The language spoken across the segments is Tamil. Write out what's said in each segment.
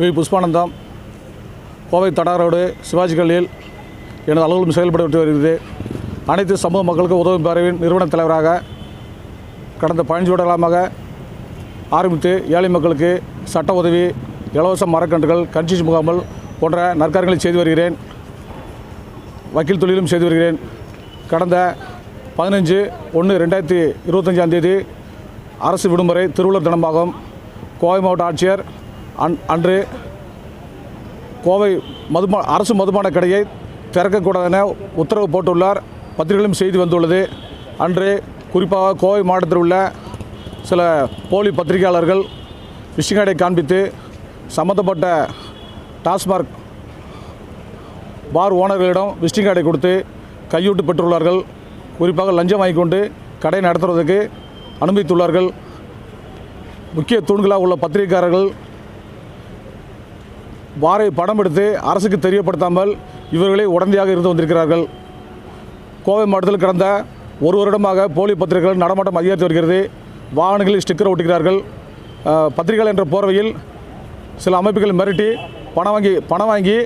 வி. புஷ்பானந்தம் கோவை தடா ரோடு சிவாஜி கல்லியில் எனது அலுவலகம் செயல்பட்டு வருகிறது. அனைத்து சமூக மக்களுக்கு உதவும் பேரவின் நிறுவனத் தலைவராக கடந்த பதினஞ்சு வருடகாலமாக ஆரம்பித்து ஏழை மக்களுக்கு சட்ட உதவி இலவச மரக்கன்றுகள் கட்சி முகாமல் போன்ற நற்காரியங்களை செய்து வருகிறேன். வக்கீல் தொழிலும் செய்து வருகிறேன். கடந்த பதினஞ்சு ஒன்று ரெண்டாயிரத்தி இருபத்தஞ்சாம் தேதி அரசு விடுமுறை திருவள்ளுவர் தினமாகும். கோவை மாவட்ட ஆட்சியர் அன் அன்று கோவை மதுமா அரசு மதுபான கடையை திறக்கக்கூடாது என உத்தரவு போட்டுள்ளார். பத்திரிகையிலும் செய்தி வந்துள்ளது. அன்று குறிப்பாக கோவை மாவட்டத்தில் உள்ள சில போலி பத்திரிகையாளர்கள் விஷிங் கார்டை காண்பித்து சம்மந்தப்பட்ட டாஸ்மார்க் பார் ஓனர்களிடம் விசிட்டிங் கார்டை கொடுத்து கையூட்டு பெற்றுள்ளார்கள். குறிப்பாக லஞ்சம் வாங்கி கொண்டு கடை நடத்துவதற்கு அனுமதித்துள்ளார்கள். முக்கிய தூண்களாக உள்ள பத்திரிகைக்காரர்கள் வாரை படம் எடுத்து அரசுக்கு தெரியப்படுத்தாமல் இவர்களே உடந்தையாக இருந்து வந்திருக்கிறார்கள். கோவை மாவட்டத்தில் கடந்த ஒரு வருடமாக போலி பத்திரிகைகள் நடமாட்டம் அதிகரித்து வருகிறது. வாகனங்களில் ஸ்டிக்கர் ஒட்டுகிறார்கள் பத்திரிகைகள் என்ற போர்வையில் சில அமைப்புகள் மிரட்டி பணம் வாங்கி பணம் வாங்கி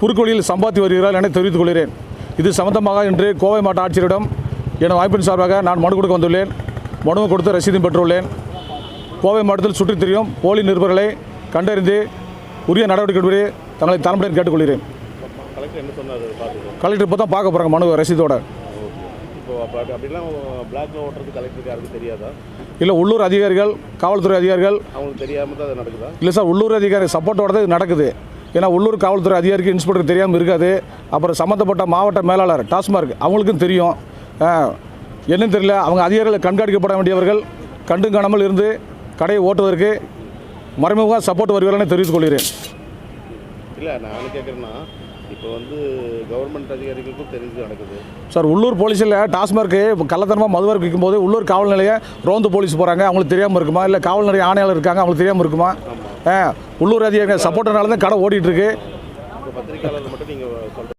குறுக்கோளியில் சம்பாத்தி வருகிறார்கள் என தெரிவித்துக் கொள்கிறேன். இது சம்பந்தமாக இன்று கோவை மாவட்ட ஆட்சியரிடம் எனது அமைப்பின் சார்பாக நான் மனு கொடுக்க வந்துள்ளேன். மனுவை கொடுத்து ரசீதும் பெற்றுள்ளேன். கோவை மாவட்டத்தில் சுற்றித் திரியும் போலி நிருபர்களை கண்டறிந்து உரிய நடவடிக்கை எடுப்பதை தங்களை தலைமுறையில் கேட்டுக்கொள்கிறேன். கலெக்டர் இப்போ தான் பார்க்க போகிறாங்க மனு ரசீதோட. இல்லை உள்ளூர் அதிகாரிகள் காவல்துறை அதிகாரிகள். அவங்களுக்கு தெரியாமல் தான் அது நடக்குதா? இல்லை சார் உள்ளூர் அதிகாரி சப்போர்ட்டோட தான் இது நடக்குது. ஏன்னா உள்ளூர் காவல்துறை அதிகாரிக்கு இன்ஸ்பெக்டருக்கு தெரியாமல் இருக்காது. அப்புறம் சம்மந்தப்பட்ட மாவட்ட மேலாளர் டாஸ்மார்க் அவங்களுக்கும் தெரியும். என்னன்னு தெரியல. அவங்க அதிகாரிகள் கண்காணிக்கப்பட வேண்டியவர்கள் கண்டும் காணாமல் இருந்து கடையை ஓட்டுவதற்கு மறைமுகமாக சப்போர்ட் வருவார்கள்னு தெரிவித்துக் கொள்கிறேன் இல்லை நான் கேட்குறேன்னா இப்போ வந்து கவர்மெண்ட் அதிகாரிகளுக்கும் தெரிஞ்சு நடக்குது. சார் உள்ளூர் போலீஸில் டாஸ்மார்க்கு கள்ளத்தனமாக மதுவர்க்கு விற்கும்போது உள்ளூர் காவல் நிலைய ரோந்து போலீஸ் போகிறாங்க அவங்களுக்கு தெரியாமல் இருக்குமா? இல்லை காவல் நிலைய ஆணையாளர் இருக்காங்க அவங்களுக்கு தெரியாமல் இருக்குமா? ஆ உள்ளூர் அதிகாரிகள் சப்போர்ட்டனால தான் கடை ஓடிட்டு இருக்கு. இப்போ பத்திரிக்கையாளர் மட்டும் நீங்கள் சொல்கிற